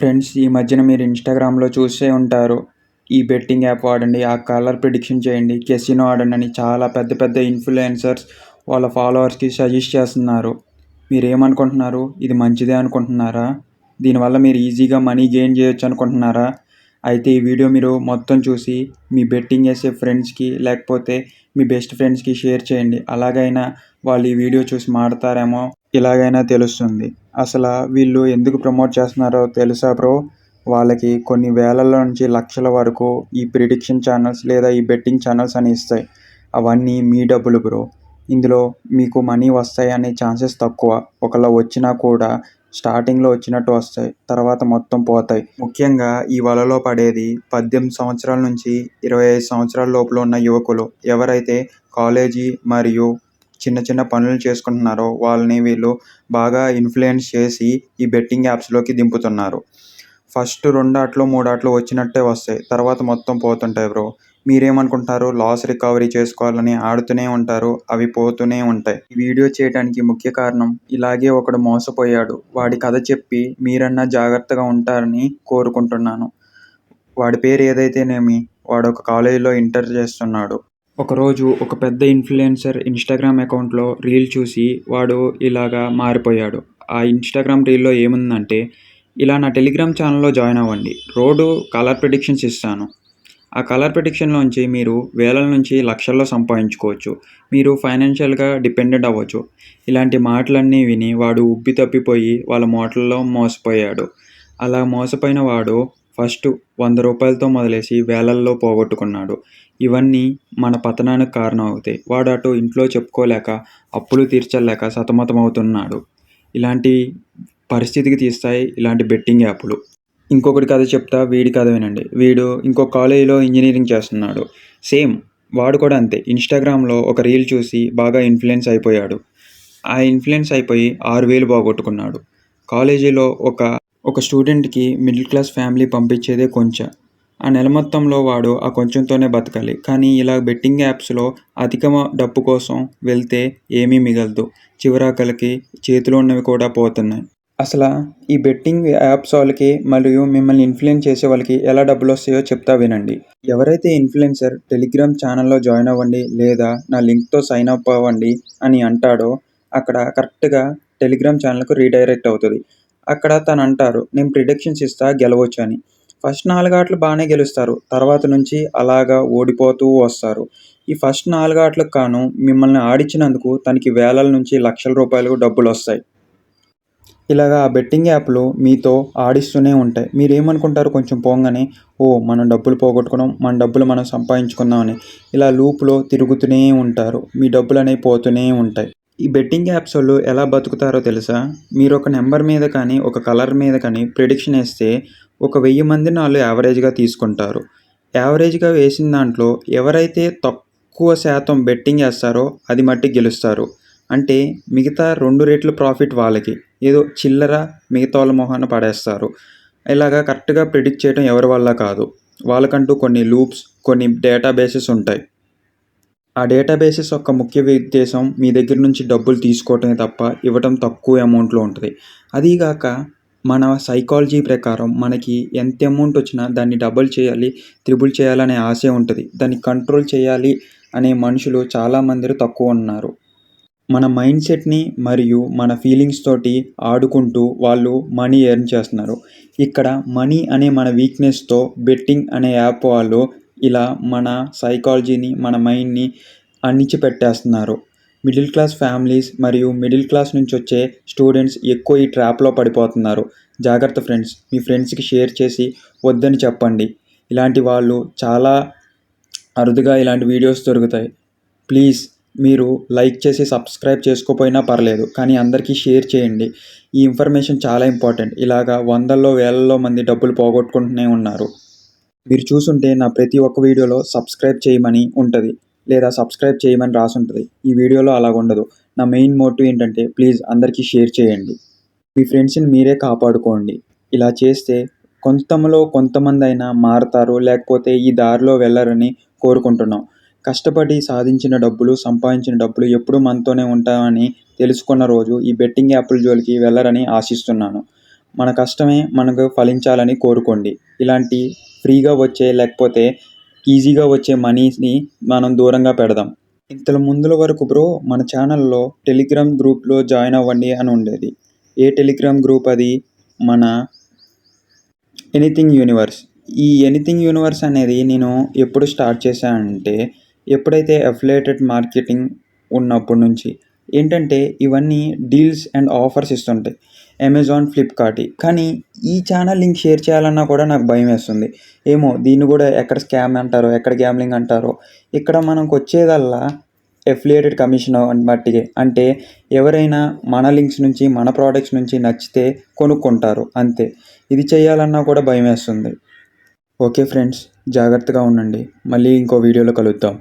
Friends ఈ మధ్యన మీరు ఇన్స్టాగ్రామ్లో చూసే ఉంటారు. ఈ బెట్టింగ్ యాప్ వాడండి ఆ కలర్ ప్రిడిక్షన్ చేయండి. కెసినో ఆడండి అని చాలా పెద్ద పెద్ద ఇన్ఫ్లుయెన్సర్స్ వాళ్ళ ఫాలోవర్స్కి సజెస్ట్ చేస్తున్నారు. మీరు ఏమనుకుంటున్నారు ఇది మంచిదే అనుకుంటున్నారా? దీనివల్ల మీరు ఈజీగా మనీ గెయిన్ చేయొచ్చు అనుకుంటున్నారా? అయితే ఈ వీడియో మీరు మొత్తం చూసి మీ బెట్టింగ్ వేసే ఫ్రెండ్స్కి లేకపోతే మీ బెస్ట్ ఫ్రెండ్స్కి షేర్ చేయండి. అలాగైనా వాళ్ళు ఈ వీడియో చూసి మాడతారేమో ఇలాగైనా తెలుస్తుంది. అసలు వీళ్ళు ఎందుకు ప్రమోట్ చేస్తున్నారో తెలుసా బ్రో? వాళ్ళకి కొన్ని వేలల్లో నుంచి లక్షల వరకు ఈ ప్రిడిక్షన్ ఛానల్స్ లేదా ఈ బెట్టింగ్ ఛానల్స్ అని ఇస్తాయి. అవన్నీ మీ డబ్బులు బ్రో. ఇందులో మీకు మనీ వస్తాయి అనే ఛాన్సెస్ తక్కువ. ఒకలా వచ్చినా కూడా స్టార్టింగ్లో వచ్చినట్టు వస్తాయి. తర్వాత మొత్తం పోతాయి. ముఖ్యంగా ఈ వలలో పడేది పద్దెనిమిది సంవత్సరాల నుంచి ఇరవై ఐదు సంవత్సరాల లోపల ఉన్న యువకులు. ఎవరైతే కాలేజీ మరియు చిన్న చిన్న పనులు చేసుకుంటున్నారో వాళ్ళని వీళ్ళు బాగా ఇన్ఫ్లుయెన్స్ చేసి ఈ బెట్టింగ్ యాప్స్లోకి దింపుతున్నారు. ఫస్ట్ రెండు ఆటలు మూడు ఆటలు వచ్చినట్టే వస్తాయి. తర్వాత మొత్తం పోతుంటాయి బ్రో. మీరేమనుకుంటారు? లాస్ రికవరీ చేసుకోవాలని ఆడుతూనే ఉంటారు. అవి పోతూనే ఉంటాయి. ఈ వీడియో చేయడానికి ముఖ్య కారణం ఇలాగే ఒకడు మోసపోయాడు. వాడి కథ చెప్పి మీరన్నా జాగ్రత్తగా ఉంటారని కోరుకుంటున్నాను. వాడి పేరు ఏదైతేనేమి? వాడు ఒక కాలేజీలో ఇంటర్ చేస్తున్నాడు. ఒకరోజు ఒక పెద్ద ఇన్ఫ్లుయెన్సర్ ఇన్స్టాగ్రామ్ అకౌంట్లో రీల్ చూసి వాడు ఇలాగా మారిపోయాడు. ఆ ఇన్స్టాగ్రామ్ రీల్లో ఏముందంటే ఇలా నా టెలిగ్రామ్ ఛానల్లో జాయిన్ అవ్వండి. రోడ్డు కలర్ ప్రిడిక్షన్స్ ఇస్తాను. ఆ కలర్ ప్రిడిక్షన్లోంచి మీరు వేల నుంచి లక్షల్లో సంపాదించుకోవచ్చు. మీరు ఫైనాన్షియల్గా డిపెండెంట్ అవ్వచ్చు. ఇలాంటి మాటలన్నీ విని వాడు ఉబ్బి తప్పిపోయి వాళ్ళ మోటల్లో మోసపోయాడు. అలా మోసపోయిన వాడు ఫస్ట్ వంద రూపాయలతో మొదలేసి వేలల్లో పోగొట్టుకున్నాడు. ఇవన్నీ మన పతనానికి కారణం అవుతాయి వాడు అటు ఇంట్లో చెప్పుకోలేక అప్పులు తీర్చలేక సతమతమవుతున్నాడు. ఇలాంటి పరిస్థితికి తీస్తాయి ఇలాంటి బెట్టింగ్ యాప్లు. ఇంకొకటి కథ చెప్తా వీడి కథ వినండి. వీడు ఇంకో కాలేజీలో ఇంజనీరింగ్ చేస్తున్నాడు. సేమ్ వాడు కూడా అంతే. ఇన్స్టాగ్రామ్లో ఒక రీల్ చూసి బాగా ఇన్ఫ్లుయెన్స్ అయిపోయాడు. ఆ ఇన్ఫ్లుయెన్స్ అయిపోయి ఆరు వేలు పోగొట్టుకున్నాడు కాలేజీలో ఒక ఒక స్టూడెంట్కి మిడిల్ క్లాస్ ఫ్యామిలీ పంపించేదే కొంచెం. ఆ నెల మొత్తంలో వాడు ఆ కొంచెంతోనే బతకాలి. కానీ ఇలా బెట్టింగ్ యాప్స్లో అధిక డబ్బు కోసం వెళ్తే ఏమీ మిగలదు. చివరాకలకి చేతిలో ఉన్నవి కూడా పోతున్నాయి. అసలు ఈ బెట్టింగ్ యాప్స్ వాళ్ళకి మరియు మిమ్మల్ని ఇన్ఫ్లుయెన్స్ చేసే వాళ్ళకి ఎలా డబ్బులు వస్తాయో చెప్తా వినండి. ఎవరైతే ఇన్ఫ్లుయెన్సర్ టెలిగ్రామ్ ఛానల్లో జాయిన్ అవ్వండి లేదా నా లింక్తో సైన్ అప్ అవ్వండి అని అంటాడో అక్కడ కరెక్ట్గా టెలిగ్రామ్ ఛానల్కు రీడైరెక్ట్ అవుతుంది. అక్కడ తను అంటారు నేను ప్రిడిక్షన్స్ ఇస్తా గెలవచ్చు అని ఫస్ట్ నాలుగు ఆటలు బాగానే గెలుస్తారు. తర్వాత నుంచి అలాగా ఓడిపోతూ వస్తారు. ఈ ఫస్ట్ నాలుగు ఆటలకు కాను మిమ్మల్ని ఆడించినందుకు తనకి వేలల నుంచి లక్షల రూపాయలు డబ్బులు వస్తాయి ఇలాగా ఆ బెట్టింగ్ యాప్లు మీతో ఆడిస్తూనే ఉంటాయి. మీరు ఏమనుకుంటారు కొంచెం పోగానే ఓ మనం డబ్బులు పోగొట్టుకున్నాం మన డబ్బులు మనం సంపాదించుకుందామని ఇలా లూప్లో తిరుగుతూనే ఉంటారు. మీ డబ్బులు అనేవి పోతూనే ఉంటాయి. ఈ బెట్టింగ్ యాప్స్ వాళ్ళు ఎలా బతుకుతారో తెలుసా? మీరు ఒక నెంబర్ మీద కానీ ఒక కలర్ మీద కానీ ప్రిడిక్షన్ వేస్తే ఒక వెయ్యి మందిని వాళ్ళు యావరేజ్గా తీసుకుంటారు. యావరేజ్గా వేసిన దాంట్లో ఎవరైతే తక్కువ శాతం బెట్టింగ్ వేస్తారో అది మట్టి గెలుస్తారు. అంటే మిగతా రెండు రేట్లు ప్రాఫిట్ వాళ్ళకి. ఏదో చిల్లర మిగతా వాళ్ళ మొహాన పడేస్తారు. ఇలాగా కరెక్ట్గా ప్రిడిక్ట్ చేయడం ఎవరి వల్ల కాదు. వాళ్ళకంటూ కొన్ని లూప్స్ కొన్ని డేటాబేసెస్ ఉంటాయి. ఆ డేటాబేసెస్ యొక్క ముఖ్య ఉద్దేశం మీ దగ్గర నుంచి డబ్బులు తీసుకోవటమే తప్ప ఇవ్వటం తక్కువ అమౌంట్లో ఉంటుంది. అదీగాక మన సైకాలజీ ప్రకారం మనకి ఎంత అమౌంట్ వచ్చినా దాన్ని డబుల్ చేయాలి త్రిబుల్ చేయాలనే ఆశ ఉంటుంది. దాన్ని కంట్రోల్ చేయాలి అనే మనుషులు చాలామంది తక్కువ ఉన్నారు. మన మైండ్ సెట్ని మరియు మన ఫీలింగ్స్ తోటి ఆడుకుంటూ వాళ్ళు మనీ ఎర్న్ చేస్తున్నారు. ఇక్కడ మనీ అనే మన వీక్నెస్తో బెట్టింగ్ అనే యాప్ వాళ్ళు ఇలా మన సైకాలజీని మన మైండ్ని అణిచిపెట్టేస్తున్నారు. మిడిల్ క్లాస్ ఫ్యామిలీస్ మరియు మిడిల్ క్లాస్ నుంచి వచ్చే స్టూడెంట్స్ ఎక్కువ ఈ ట్రాప్లో పడిపోతున్నారు. జాగ్రత్త ఫ్రెండ్స్ మీ ఫ్రెండ్స్కి షేర్ చేసి వద్దని చెప్పండి. ఇలాంటి వాళ్ళు చాలా అరుదుగా ఇలాంటి వీడియోస్ దొరుకుతాయి. ప్లీజ్ మీరు లైక్ చేసి సబ్స్క్రైబ్ చేసుకోపోయినా పర్లేదు కానీ అందరికీ షేర్ చేయండి. ఈ ఇన్ఫర్మేషన్ చాలా ఇంపార్టెంట్. ఇలాగా వందల్లో వేలల్లో మంది డబ్బులు పోగొట్టుకుంటూనే ఉన్నారు. మీరు చూసుంటే నా ప్రతి ఒక్క వీడియోలో సబ్స్క్రైబ్ చేయమని ఉంటుంది. లేదా సబ్స్క్రైబ్ చేయమని రాసి ఉంటుంది ఈ వీడియోలో అలాగ ఉండదు నా మెయిన్ మోటివ్ ఏంటంటే ప్లీజ్ అందరికీ షేర్ చేయండి. మీ ఫ్రెండ్స్ని మీరే కాపాడుకోండి. ఇలా చేస్తే కొంతలో కొంతమంది అయినా మారతారు లేకపోతే ఈ దారిలో వెళ్ళరని కోరుకుంటున్నాం. కష్టపడి సాధించిన డబ్బులు సంపాదించిన డబ్బులు ఎప్పుడు మనతోనే ఉంటామని తెలుసుకున్న రోజు ఈ బెట్టింగ్ యాప్ల జోలికి వెళ్ళరని ఆశిస్తున్నాను. మన కష్టమే మనకు ఫలించాలని కోరుకోండి. ఇలాంటి ఫ్రీగా వచ్చే లేకపోతే ఈజీగా వచ్చే మనీని మనం దూరంగా పెడదాం. ఇంతల ముందుల వరకు బ్రో మన ఛానల్లో టెలిగ్రామ్ గ్రూప్లో జాయిన్ అవ్వండి అని ఉండేది. ఏ టెలిగ్రామ్ గ్రూప్ అది? మన ఎనీథింగ్ యూనివర్స్. ఈ ఎనీథింగ్ యూనివర్స్ అనేది నేను ఎప్పుడు స్టార్ట్ చేశానంటే ఎప్పుడైతే అఫిలేటెడ్ మార్కెటింగ్ ఉన్నప్పటి నుంచి. ఏంటంటే ఇవన్నీ డీల్స్ అండ్ ఆఫర్స్ ఇస్తుంటాయి. అమెజాన్ ఫ్లిప్కార్ట్ కానీ ఈ ఛానల్ లింక్ షేర్ చేయాలన్నా కూడా నాకు భయం వేస్తుంది. ఏమో దీన్ని కూడా ఎక్కడ స్కామ్ అంటారో ఎక్కడ గ్యామ్లింగ్ అంటారో. ఇక్కడ మనకు వచ్చేదల్లా ఎఫిలియేటెడ్ కమిషన్ బట్టిగే అంటే ఎవరైనా మన లింక్స్ నుంచి మన ప్రోడక్ట్స్ నుంచి నచ్చితే కొనుక్కుంటారు. అంతే. ఇది చేయాలన్నా కూడా భయం వేస్తుంది. ఓకే ఫ్రెండ్స్ జాగ్రత్తగా ఉండండి. మళ్ళీ ఇంకో వీడియోలో కలుద్దాం.